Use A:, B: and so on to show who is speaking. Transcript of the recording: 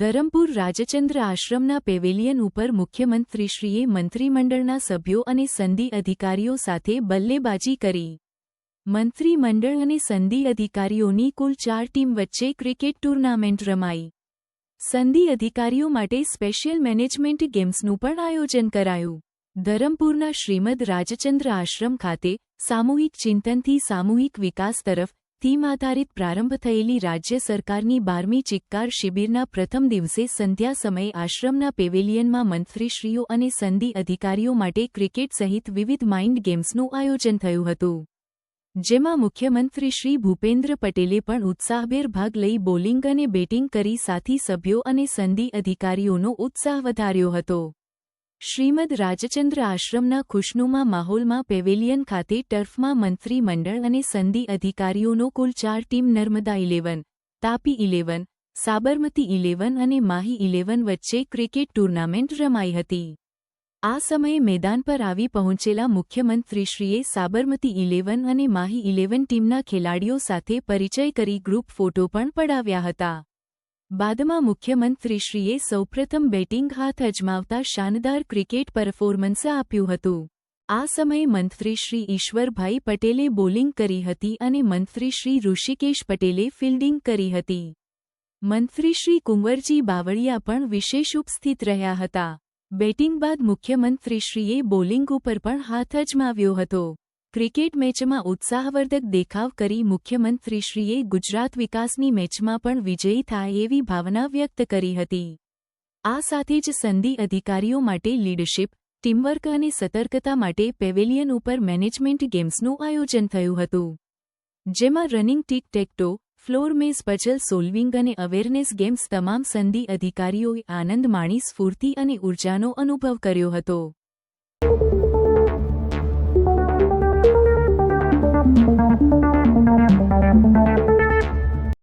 A: Dharampur Rajchandra આશ્રમના pavilion ઉપર મુખ્યમંત્રીશ્રીએ મંત્રીમંડળના સભ્યો અને સંધિ અધિકારીઓ સાથે બલ્લેબાજી કરી. મંત્રીમંડળ અને સંધિ અધિકારીઓની કુલ ચાર ટીમ વચ્ચે ક્રિકેટ ટુર્નામેન્ટ રમાઈ. સંધિ અધિકારીઓ માટે સ્પેશિયલ મેનેજમેન્ટ ગેમ્સનું પણ આયોજન કરાયું. ધરમપુરના શ્રીમદ રાજચંદ્ર આશ્રમ ખાતે સામૂહિક ચિંતનથી સામૂહિક વિકાસ તરફ થીમ આધારિત પ્રારંભ થયેલી રાજ્ય સરકારની બારમી ચિક્કાર શિબિરના પ્રથમ દિવસે સંધ્યા સમયે આશ્રમના પેવેલિયનમાં મંત્રીશ્રીઓ અને સંધિ અધિકારીઓ માટે ક્રિકેટ સહિત વિવિધ માઇન્ડ ગેમ્સનું આયોજન થયું હતું. જેમાં મુખ્યમંત્રી શ્રી ભૂપેન્દ્ર પટેલે પણ ઉત્સાહભેર ભાગ લઈ બોલિંગ અને બેટિંગ કરી સાથી સભ્યો અને સંધિ અધિકારીઓનો ઉત્સાહ વધાર્યો હતો. શ્રીમદ રાજચંદ્ર આશ્રમના ખુશનુમા માહોલમાં પેવેલિયન ખાતે ટર્ફમાં મંત્રી મંડળ અને સંધિ અધિકારીઓનો કુલ ચાર team Narmada eleven, Tapi eleven, Sabarmati eleven અને માહી ઇલેવન વચ્ચે ક્રિકેટ ટુર્નામેન્ટ રમાઈ હતી. આ સમયે મેદાન પર આવી પહોંચેલા મુખ્યમંત્રીશ્રીએ સાબરમતી ઇલેવન અને માહી ઇલેવન ટીમના ખેલાડીઓ સાથે પરિચય કરી ગ્રુપ ફોટો પણ પડાવ્યા હતા. બાદમાં મુખ્યમંત્રીશ્રીએ સૌપ્રથમ બેટિંગ હાથ અજમાવતા શાનદાર ક્રિકેટ પરફોર્મન્સ આપ્યું હતું. આ સમયે મંત્રી શ્રી ઈશ્વરભાઈ પટેલે બોલિંગ કરી હતી અને મંત્રી શ્રી ઋષિકેશ પટેલે ફિલ્ડિંગ કરી હતી. મંત્રીશ્રી કુંવરજી બાવળિયા પણ વિશેષ ઉપસ્થિત રહ્યા હતા. બેટિંગ બાદ મુખ્યમંત્રીશ્રીએ બોલિંગ ઉપર પણ હાથ અજમાવ્યો હતો. ક્રિકેટ મેચમાં ઉત્સાહવર્ધક દેખાવ કરી મુખ્યમંત્રીશ્રીએ ગુજરાત વિકાસની મેચમાં પણ વિજયી થાય એવી ભાવના વ્યક્ત કરી હતી. આ સાથે જ સંધિ અધિકારીઓ માટે લીડરશીપ, ટીમવર્ક અને સતર્કતા માટે પેવેલિયન ઉપર મેનેજમેન્ટ ગેમ્સનું આયોજન થયું હતું. જેમાં running tic tac toe, floor maze puzzle solving અને અવેરનેસ ગેમ્સ તમામ સંધિ અધિકારીઓએ આનંદ માણી સ્ફૂર્તિ અને ઉર્જાનો અનુભવ કર્યો હતો.